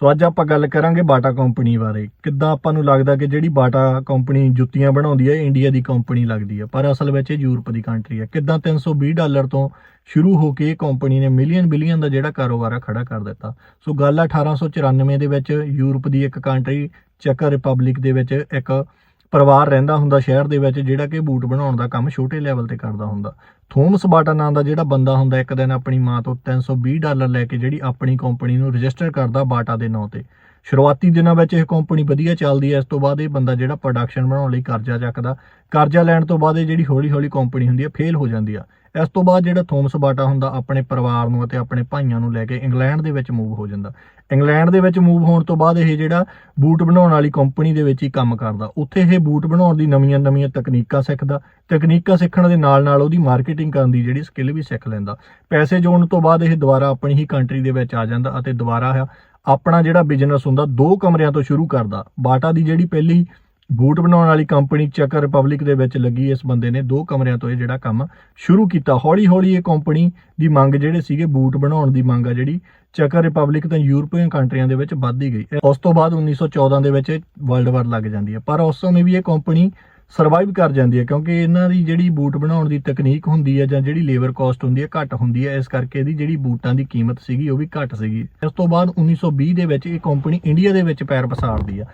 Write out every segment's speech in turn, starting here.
ਸੋ ਅੱਜ ਆਪਾਂ ਗੱਲ ਕਰਾਂਗੇ ਬਾਟਾ ਕੰਪਨੀ ਬਾਰੇ। ਕਿੱਦਾਂ ਆਪਾਂ ਨੂੰ ਲੱਗਦਾ ਕਿ ਜਿਹੜੀ ਬਾਟਾ ਕੰਪਨੀ ਜੁੱਤੀਆਂ ਬਣਾਉਂਦੀ ਹੈ ਇਹ ਇੰਡੀਆ ਦੀ ਕੰਪਨੀ ਲੱਗਦੀ ਹੈ। ਪਰ ਅਸਲ ਵਿੱਚ ਇਹ ਯੂਰਪ ਦੀ ਕੰਟਰੀ ਹੈ। ਕਿੱਦਾਂ 320 ਡਾਲਰ ਤੋਂ ਸ਼ੁਰੂ ਹੋ ਕੇ ਇਹ ਕੰਪਨੀ ਨੇ ਮਿਲੀਅਨ ਬਿਲੀਅਨ ਦਾ ਜਿਹੜਾ ਕਾਰੋਬਾਰ ਆ, ਖੜਾ ਕਰ ਦਿੱਤਾ। ਸੋ ਗੱਲ ਆ 1894 ਦੇ ਵਿੱਚ ਯੂਰਪ ਦੀ ਇੱਕ ਕੰਟਰੀ ਚੈਕ ਰਿਪਬਲਿਕ ਦੇ ਵਿੱਚ ਇੱਕ ਪਰਿਵਾਰ ਰਹਿੰਦਾ ਹੁੰਦਾ ਸ਼ਹਿਰ ਦੇ ਵਿੱਚ, ਜਿਹੜਾ ਕਿ ਬੂਟ ਬਣਾਉਣ ਦਾ ਕੰਮ ਛੋਟੇ ਲੈਵਲ ਤੇ ਕਰਦਾ ਹੁੰਦਾ। ਥੋਮਸ ਬਾਟਾ ਨਾਂ ਦਾ ਜਿਹੜਾ ਬੰਦਾ ਹੁੰਦਾ, ਇੱਕ ਦਿਨ ਆਪਣੀ ਮਾਂ ਤੋਂ 320 ਡਾਲਰ ਲੈ ਕੇ ਜਿਹੜੀ ਆਪਣੀ ਕੰਪਨੀ ਨੂੰ ਰਜਿਸਟਰ ਕਰਦਾ ਬਾਟਾ ਦੇ ਨਾਂ ਤੇ। ਸ਼ੁਰੂਆਤੀ ਦਿਨਾਂ ਵਿੱਚ ਇਹ ਕੰਪਨੀ ਵਧੀਆ ਚੱਲਦੀ ਹੈ, ਇਸ ਤੋਂ ਬਾਅਦ ਇਹ ਬੰਦਾ ਜਿਹੜਾ ਪ੍ਰੋਡਕਸ਼ਨ ਬਣਾਉਣ ਲਈ ਕਰਜ਼ਾ ਚੱਕਦਾ, ਕਰਜ਼ਾ ਲੈਣ ਤੋਂ ਬਾਅਦ ਇਹ ਜਿਹੜੀ ਹੌਲੀ ਹੌਲੀ ਕੰਪਨੀ ਹੁੰਦੀ ਹੈ ਫੇਲ ਹੋ ਜਾਂਦੀ ਆ। ਇਸ ਤੋਂ ਬਾਅਦ ਜਿਹੜਾ ਥੋਮਸ ਬਾਟਾ ਹੁੰਦਾ, ਆਪਣੇ ਪਰਿਵਾਰ ਨੂੰ ਅਤੇ ਆਪਣੇ ਭਾਈਆਂ ਨੂੰ ਲੈ ਕੇ ਇੰਗਲੈਂਡ ਦੇ ਵਿੱਚ ਮੂਵ ਹੋ ਜਾਂਦਾ। ਇੰਗਲੈਂਡ ਦੇ ਵਿੱਚ ਮੂਵ ਹੋਣ ਤੋਂ ਬਾਅਦ ਇਹ ਜਿਹੜਾ ਬੂਟ ਬਣਾਉਣ ਵਾਲੀ ਕੰਪਨੀ ਦੇ ਵਿੱਚ ਹੀ ਕੰਮ ਕਰਦਾ। ਉੱਥੇ ਇਹ ਬੂਟ ਬਣਾਉਣ ਦੀ ਨਵੀਆਂ-ਨਵੀਆਂ ਤਕਨੀਕਾਂ ਸਿੱਖਦਾ ਤਕਨੀਕਾਂ ਸਿੱਖਣ ਦੇ ਨਾਲ-ਨਾਲ ਉਹਦੀ ਮਾਰਕੀਟਿੰਗ ਕਰਨ ਦੀ ਜਿਹੜੀ ਸਕਿੱਲ ਵੀ ਸਿੱਖ ਲੈਂਦਾ। ਪੈਸੇ ਜੋੜਨ ਤੋਂ ਬਾਅਦ ਇਹ ਦੁਬਾਰਾ ਆਪਣੀ ਹੀ ਕੰਟਰੀ ਦੇ ਵਿੱਚ ਆ ਜਾਂਦਾ ਅਤੇ ਦੁਬਾਰਾ ਆ ਆਪਣਾ ਜਿਹੜਾ ਬਿਜ਼ਨਸ ਹੁੰਦਾ, ਦੋ ਕਮਰਿਆਂ ਤੋਂ ਸ਼ੁਰੂ ਕਰਦਾ। ਬਾਟਾ ਦੀ ਜਿਹੜੀ ਪਹਿਲੀ ਬੂਟ ਬਣਾਉਣ ਵਾਲੀ ਕੰਪਨੀ ਚੈਕ ਰਿਪਬਲਿਕ ਦੇ ਵਿੱਚ ਲੱਗੀ, ਇਸ ਬੰਦੇ ਨੇ ਦੋ ਕਮਰਿਆਂ ਤੋਂ ਇਹ ਜਿਹੜਾ ਕੰਮ ਸ਼ੁਰੂ ਕੀਤਾ। ਹੌਲੀ ਹੌਲੀ ਇਹ ਕੰਪਨੀ ਦੀ ਮੰਗ ਜਿਹੜੇ ਸੀਗੇ, ਬੂਟ ਬਣਾਉਣ ਦੀ ਮੰਗ ਆ ਜਿਹੜੀ ਚੈਕ ਰਿਪਬਲਿਕ ਤਾਂ ਯੂਰਪੀਅਨ ਕੰਟਰੀਆਂ ਦੇ ਵਿੱਚ ਵੱਧਦੀ ਗਈ। ਉਸ ਤੋਂ ਬਾਅਦ 1914 ਦੇ ਵਿੱਚ ਵਰਲਡ ਵਾਰ ਲੱਗ ਜਾਂਦੀ ਹੈ। ਪਰ ਉਸ ਸਮੇਂ ਵੀ ਇਹ ਕੰਪਨੀ ਸਰਵਾਈਵ ਕਰ ਜਾਂਦੀ ਹੈ, ਕਿਉਂਕਿ ਇਹਨਾਂ ਦੀ ਜਿਹੜੀ ਬੂਟ ਬਣਾਉਣ ਦੀ ਤਕਨੀਕ ਹੁੰਦੀ ਹੈ ਜਾਂ ਜਿਹੜੀ ਲੇਬਰ ਕਾਸਟ ਹੁੰਦੀ ਹੈ ਘੱਟ ਹੁੰਦੀ ਹੈ, ਇਸ ਕਰਕੇ ਇਹਦੀ ਜਿਹੜੀ ਬੂਟਾਂ ਦੀ ਕੀਮਤ ਸੀਗੀ ਉਹ ਵੀ ਘੱਟ ਸੀਗੀ। ਇਸ ਤੋਂ ਬਾਅਦ 1920 ਦੇ ਵਿੱਚ ਇਹ ਕੰਪਨੀ ਇੰਡੀਆ ਦੇ ਵਿੱਚ ਪੈਰ ਪਸਾਰਦੀ ਆ।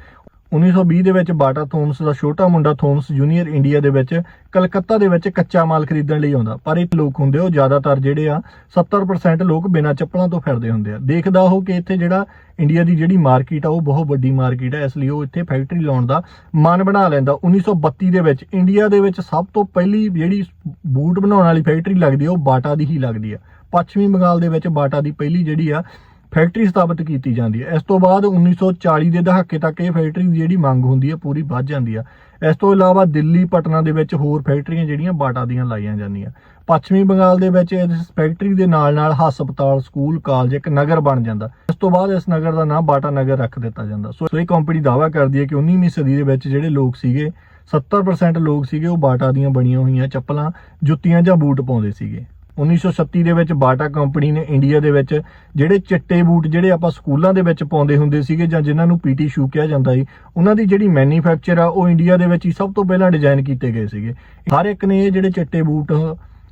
1920 ਦੇ ਵਿੱਚ ਬਾਟਾ ਥੋਮਸ ਦਾ ਛੋਟਾ ਮੁੰਡਾ ਥੋਮਸ ਜੂਨੀਅਰ ਇੰਡੀਆ ਦੇ ਵਿੱਚ ਕਲਕੱਤਾ ਦੇ ਵਿੱਚ ਕੱਚਾ ਮਾਲ ਖਰੀਦਣ ਲਈ ਆਉਂਦਾ। ਪਰ ਇਹ ਲੋਕ ਹੁੰਦੇ ਉਹ ਜ਼ਿਆਦਾਤਰ ਜਿਹੜੇ ਆ 70% ਲੋਕ ਬਿਨਾਂ ਚੱਪਲਾਂ ਤੋਂ ਫਿਰਦੇ ਹੁੰਦੇ ਆ। ਦੇਖਦਾ ਉਹ ਕਿ ਇੱਥੇ ਜਿਹੜਾ ਇੰਡੀਆ ਦੀ ਜਿਹੜੀ ਮਾਰਕੀਟ ਆ, ਉਹ ਬਹੁਤ ਵੱਡੀ ਮਾਰਕੀਟ ਆ, ਇਸ ਲਈ ਉਹ ਇੱਥੇ ਫੈਕਟਰੀ ਲਾਉਣ ਦਾ ਮਨ ਬਣਾ ਲੈਂਦਾ। 1932 ਦੇ ਵਿੱਚ ਇੰਡੀਆ ਦੇ ਵਿੱਚ ਸਭ ਤੋਂ ਪਹਿਲੀ ਜਿਹੜੀ ਬੂਟ ਬਣਾਉਣ ਵਾਲੀ ਫੈਕਟਰੀ ਲੱਗਦੀ ਆ, ਉਹ ਬਾਟਾ ਦੀ ਹੀ ਲੱਗਦੀ ਆ। ਪੱਛਮੀ ਬੰਗਾਲ ਦੇ ਵਿੱਚ ਬਾਟਾ ਦੀ ਪਹਿਲੀ ਜਿਹੜੀ ਆ ਫੈਕਟਰੀ ਸਥਾਪਿਤ ਕੀਤੀ ਜਾਂਦੀ ਹੈ। ਇਸ ਤੋਂ ਬਾਅਦ 1940 ਦੇ ਦਹਾਕੇ ਤੱਕ ਇਹ ਫੈਕਟਰੀ ਦੀ ਜਿਹੜੀ ਮੰਗ ਹੁੰਦੀ ਹੈ, ਪੂਰੀ ਵੱਧ ਜਾਂਦੀ ਆ ਇਸ ਤੋਂ ਇਲਾਵਾ ਦਿੱਲੀ, ਪਟਨਾ ਦੇ ਵਿੱਚ ਹੋਰ ਫੈਕਟਰੀਆਂ ਜਿਹੜੀਆਂ ਬਾਟਾ ਦੀਆਂ ਲਾਈਆਂ ਜਾਂਦੀਆਂ। ਪੱਛਮੀ ਬੰਗਾਲ ਦੇ ਵਿੱਚ ਇਸ ਫੈਕਟਰੀ ਦੇ ਨਾਲ-ਨਾਲ ਹਸਪਤਾਲ, ਸਕੂਲ, ਕਾਲਜ ਇੱਕ ਨਗਰ ਬਣ ਜਾਂਦਾ। ਇਸ ਤੋਂ ਬਾਅਦ ਇਸ ਨਗਰ ਦਾ ਨਾਮ ਬਾਟਾ ਨਗਰ ਰੱਖ ਦਿੱਤਾ ਜਾਂਦਾ। ਸੋ ਇਹ ਕੰਪਨੀ ਦਾਅਵਾ ਕਰਦੀ ਹੈ ਕਿ 19ਵੀਂ ਸਦੀ ਦੇ ਵਿੱਚ ਜਿਹੜੇ ਲੋਕ ਸੀਗੇ 70% ਲੋਕ ਸੀਗੇ, ਉਹ ਬਾਟਾ ਦੀਆਂ ਬਣੀਆਂ ਹੋਈਆਂ ਚੱਪਲਾਂ, ਜੁੱਤੀਆਂ ਜਾਂ ਬੂਟ ਪਾਉਂਦੇ ਸੀਗੇ। 1936 ਦੇ ਵਿੱਚ ਬਾਟਾ ਕੰਪਨੀ ਨੇ ਇੰਡੀਆ ਦੇ ਵਿੱਚ ਜਿਹੜੇ ਚਿੱਟੇ ਬੂਟ ਜਿਹੜੇ ਆਪਾਂ ਸਕੂਲਾਂ ਦੇ ਵਿੱਚ ਪਾਉਂਦੇ ਹੁੰਦੇ ਸੀਗੇ ਜਾਂ ਜਿਨ੍ਹਾਂ ਨੂੰ ਪੀਟੀ ਸ਼ੂ ਕਿਹਾ ਜਾਂਦਾ ਸੀ, ਉਹਨਾਂ ਦੀ ਜਿਹੜੀ ਮੈਨੂਫੈਕਚਰ ਆ, ਉਹ ਇੰਡੀਆ ਦੇ ਵਿੱਚ ਹੀ ਸਭ ਤੋਂ ਪਹਿਲਾਂ ਡਿਜ਼ਾਈਨ ਕੀਤੇ ਗਏ ਸੀਗੇ। ਹਰ ਇੱਕ ਨੇ ਇਹ ਜਿਹੜੇ ਚਿੱਟੇ ਬੂਟ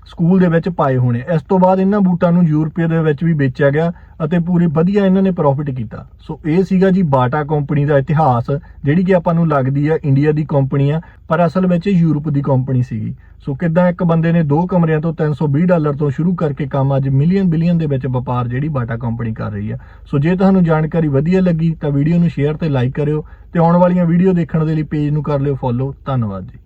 ਸਕੂਲ ਦੇ ਵਿੱਚ ਪਾਏ ਹੋਣੇ। ਇਸ ਤੋਂ ਬਾਅਦ ਇਹਨਾਂ ਬੂਟਾਂ ਨੂੰ ਯੂਰਪੀਆ ਦੇ ਵਿੱਚ ਵੀ ਵੇਚਿਆ ਗਿਆ ਅਤੇ ਪੂਰੀ ਵਧੀਆ ਇਹਨਾਂ ਨੇ ਪ੍ਰੋਫਿਟ ਕੀਤਾ। ਸੋ ਇਹ ਸੀਗਾ ਜੀ ਬਾਟਾ ਕੰਪਨੀ ਦਾ ਇਤਿਹਾਸ, ਜਿਹੜੀ ਕਿ ਆਪਾਂ ਨੂੰ ਲੱਗਦੀ ਆ ਇੰਡੀਆ ਦੀ ਕੰਪਨੀ ਆ, ਪਰ ਅਸਲ ਵਿੱਚ ਯੂਰਪ ਦੀ ਕੰਪਨੀ ਸੀਗੀ। ਸੋ ਕਿਦਾਂ ਇੱਕ ਬੰਦੇ ਨੇ ਦੋ ਕਮਰਿਆਂ ਤੋਂ 320 ਡਾਲਰ ਤੋਂ ਸ਼ੁਰੂ ਕਰਕੇ ਕੰਮ ਅੱਜ ਮਿਲੀਅਨ ਬਿਲੀਅਨ ਦੇ ਵਿੱਚ ਵਪਾਰ ਜਿਹੜੀ ਬਾਟਾ ਕੰਪਨੀ ਕਰ ਰਹੀ ਆ। ਸੋ ਜੇ ਤੁਹਾਨੂੰ ਜਾਣਕਾਰੀ ਵਧੀਆ ਲੱਗੀ ਤਾਂ ਵੀਡੀਓ ਨੂੰ ਸ਼ੇਅਰ ਤੇ ਲਾਈਕ ਕਰਿਓ ਤੇ ਆਉਣ ਵਾਲੀਆਂ ਵੀਡੀਓ ਦੇਖਣ ਦੇ ਲਈ ਪੇਜ ਨੂੰ ਕਰ ਲਿਓ ਫੋਲੋ ਧੰਨਵਾਦ ਜੀ।